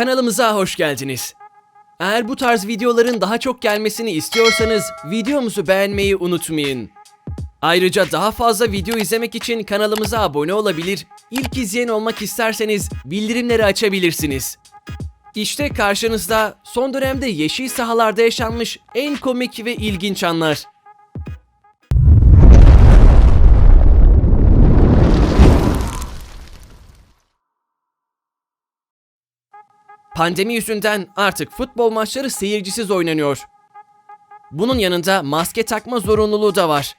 Kanalımıza hoş geldiniz. Eğer bu tarz videoların daha çok gelmesini istiyorsanız videomuzu beğenmeyi unutmayın. Ayrıca daha fazla video izlemek için kanalımıza abone olabilir, ilk izleyen olmak isterseniz bildirimleri açabilirsiniz. İşte karşınızda son dönemde yeşil sahalarda yaşanmış en komik ve ilginç anlar. Pandemi yüzünden artık futbol maçları seyircisiz oynanıyor. Bunun yanında maske takma zorunluluğu da var.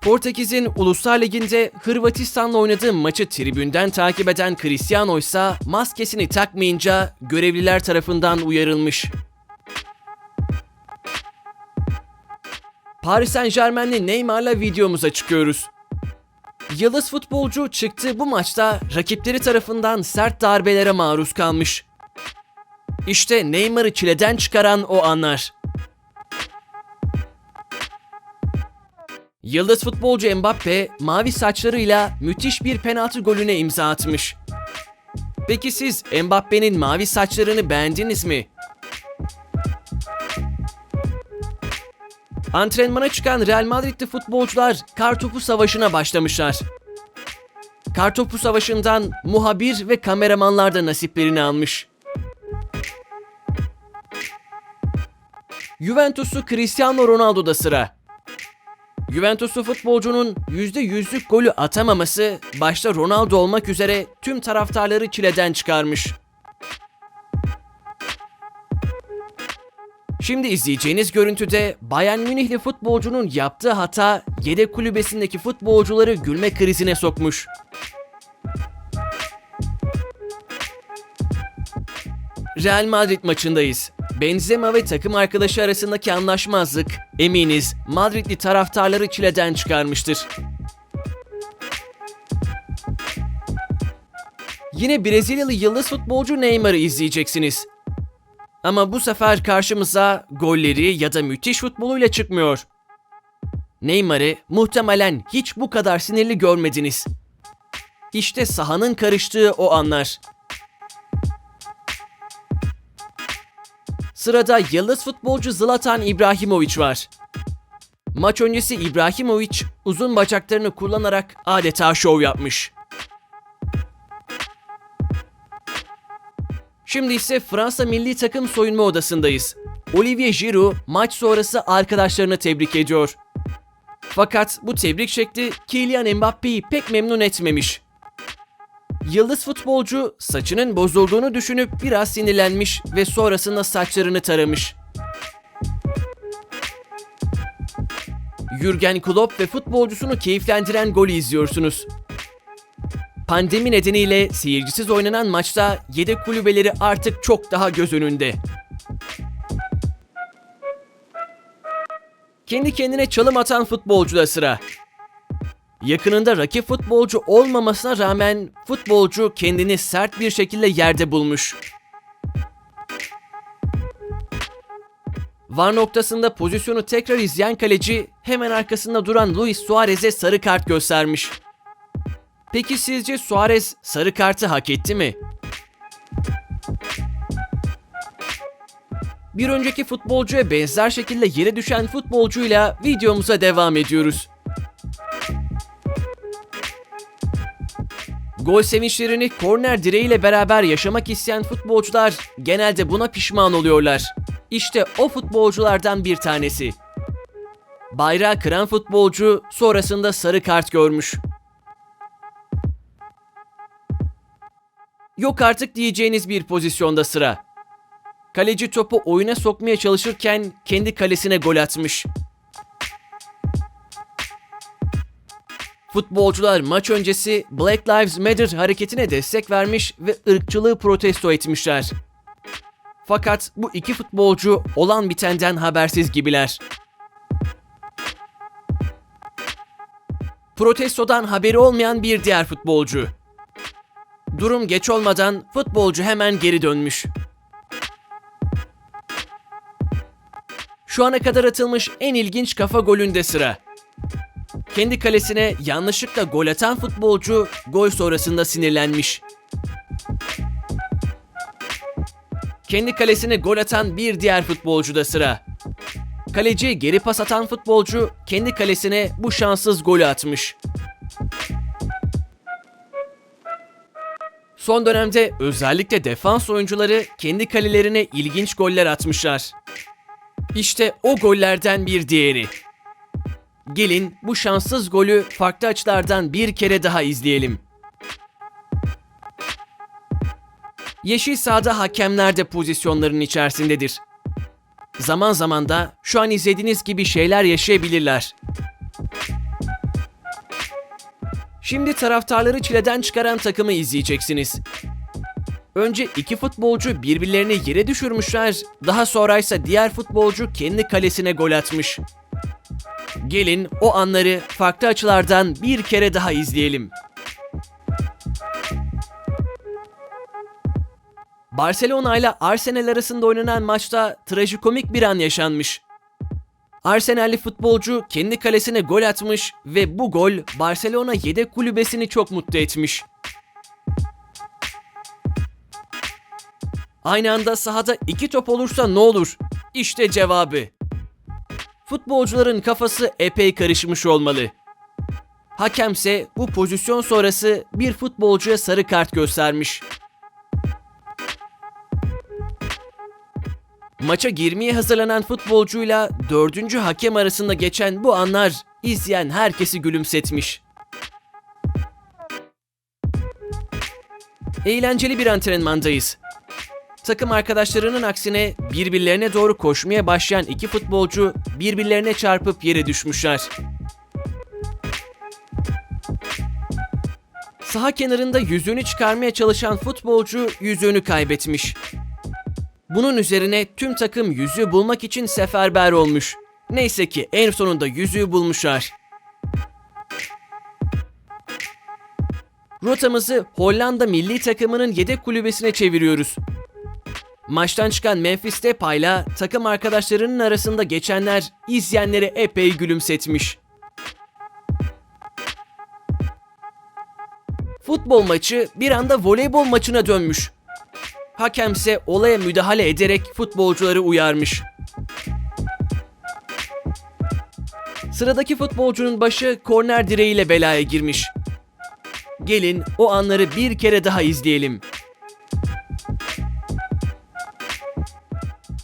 Portekiz'in Uluslar Ligi'nde Hırvatistan'la oynadığı maçı tribünden takip eden Cristiano ise maskesini takmayınca görevliler tarafından uyarılmış. Paris Saint Germain'li Neymar'la videomuza çıkıyoruz. Yıldız futbolcu çıktığı bu maçta rakipleri tarafından sert darbelere maruz kalmış. İşte Neymar'ı çileden çıkaran o anlar. Yıldız futbolcu Mbappe mavi saçlarıyla müthiş bir penaltı golüne imza atmış. Peki siz Mbappe'nin mavi saçlarını beğendiniz mi? Antrenmana çıkan Real Madrid'li futbolcular kartopu savaşına başlamışlar. Kartopu savaşından muhabir ve kameramanlar da nasiplerini almış. Juventus'u Cristiano Ronaldo'da sıra. Juventus'lu futbolcunun %100'lük golü atamaması başta Ronaldo olmak üzere tüm taraftarları çileden çıkarmış. Şimdi izleyeceğiniz görüntüde Bayern Münihli futbolcunun yaptığı hata yedek kulübesindeki futbolcuları gülme krizine sokmuş. Real Madrid maçındayız. Benzema ve takım arkadaşı arasındaki anlaşmazlık eminiz Madridli taraftarları çileden çıkarmıştır. Yine Brezilyalı yıldız futbolcu Neymar'ı izleyeceksiniz. Ama bu sefer karşımıza golleri ya da müthiş futboluyla çıkmıyor. Neymar'ı muhtemelen hiç bu kadar sinirli görmediniz. İşte sahanın karıştığı o anlar. Sırada yıldız futbolcu Zlatan İbrahimovic var. Maç öncesi İbrahimovic uzun bacaklarını kullanarak adeta şov yapmış. Şimdi ise Fransa milli takım soyunma odasındayız. Olivier Giroud maç sonrası arkadaşlarını tebrik ediyor. Fakat bu tebrik şekli Kylian Mbappe'yi pek memnun etmemiş. Yıldız futbolcu saçının bozulduğunu düşünüp biraz sinirlenmiş ve sonrasında saçlarını taramış. Jürgen Klopp ve futbolcusunu keyiflendiren golü izliyorsunuz. Pandemi nedeniyle seyircisiz oynanan maçta yedek kulübeleri artık çok daha göz önünde. Kendi kendine çalım atan futbolcuda sıra. Yakınında rakip futbolcu olmamasına rağmen futbolcu kendini sert bir şekilde yerde bulmuş. Var noktasında pozisyonu tekrar izleyen kaleci hemen arkasında duran Luis Suarez'e sarı kart göstermiş. Peki sizce Suarez sarı kartı hak etti mi? Bir önceki futbolcuya benzer şekilde yere düşen futbolcuyla videomuza devam ediyoruz. Gol sevinçlerini korner direğiyle beraber yaşamak isteyen futbolcular genelde buna pişman oluyorlar. İşte o futbolculardan bir tanesi. Bayrağı kıran futbolcu sonrasında sarı kart görmüş. Yok artık diyeceğiniz bir pozisyonda sıra. Kaleci topu oyuna sokmaya çalışırken kendi kalesine gol atmış. Futbolcular maç öncesi Black Lives Matter hareketine destek vermiş ve ırkçılığı protesto etmişler. Fakat bu iki futbolcu olan bitenden habersiz gibiler. Protestodan haberi olmayan bir diğer futbolcu. Durum geç olmadan futbolcu hemen geri dönmüş. Şu ana kadar atılmış en ilginç kafa golünde sıra. Kendi kalesine yanlışlıkla gol atan futbolcu gol sonrasında sinirlenmiş. kendi kalesine gol atan bir diğer futbolcuda sıra. Kaleci geri pas atan futbolcu kendi kalesine bu şanssız golü atmış. Son dönemde özellikle defans oyuncuları kendi kalelerine ilginç goller atmışlar. İşte o gollerden bir diğeri. Gelin bu şanssız golü farklı açılardan bir kere daha izleyelim. Yeşil sahada hakemler de pozisyonların içerisindedir. Zaman zaman da şu an izlediğiniz gibi şeyler yaşayabilirler. Şimdi taraftarları çileden çıkaran takımı izleyeceksiniz. Önce iki futbolcu birbirlerini yere düşürmüşler, daha sonra ise diğer futbolcu kendi kalesine gol atmış. Gelin o anları farklı açılardan bir kere daha izleyelim. Barcelona ile Arsenal arasında oynanan maçta trajikomik bir an yaşanmış. Arsenalli futbolcu kendi kalesine gol atmış ve bu gol Barcelona yedek kulübesini çok mutlu etmiş. Aynı anda sahada iki top olursa ne olur? İşte cevabı. Futbolcuların kafası epey karışmış olmalı. Hakemse bu pozisyon sonrası bir futbolcuya sarı kart göstermiş. Maça girmeye hazırlanan futbolcuyla dördüncü hakem arasında geçen bu anlar izleyen herkesi gülümsetmiş. Eğlenceli bir antrenmandayız. Takım arkadaşlarının aksine birbirlerine doğru koşmaya başlayan iki futbolcu birbirlerine çarpıp yere düşmüşler. Saha kenarında yüzüğünü çıkarmaya çalışan futbolcu yüzüğünü kaybetmiş. Bunun üzerine tüm takım yüzüğü bulmak için seferber olmuş. Neyse ki en sonunda yüzüğü bulmuşlar. Rotamızı Hollanda milli takımının yedek kulübesine çeviriyoruz. Maçtan çıkan Memphis Depay'la takım arkadaşlarının arasında geçenler izleyenleri epey gülümsetmiş. Futbol maçı bir anda voleybol maçına dönmüş. Hakemse olaya müdahale ederek futbolcuları uyarmış. Sıradaki futbolcunun başı korner direğiyle belaya girmiş. Gelin o anları bir kere daha izleyelim.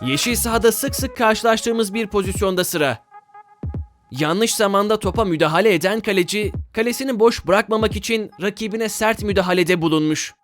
Yeşil sahada sık sık karşılaştığımız bir pozisyonda sıra. Yanlış zamanda topa müdahale eden kaleci, kalesini boş bırakmamak için rakibine sert müdahalede bulunmuş.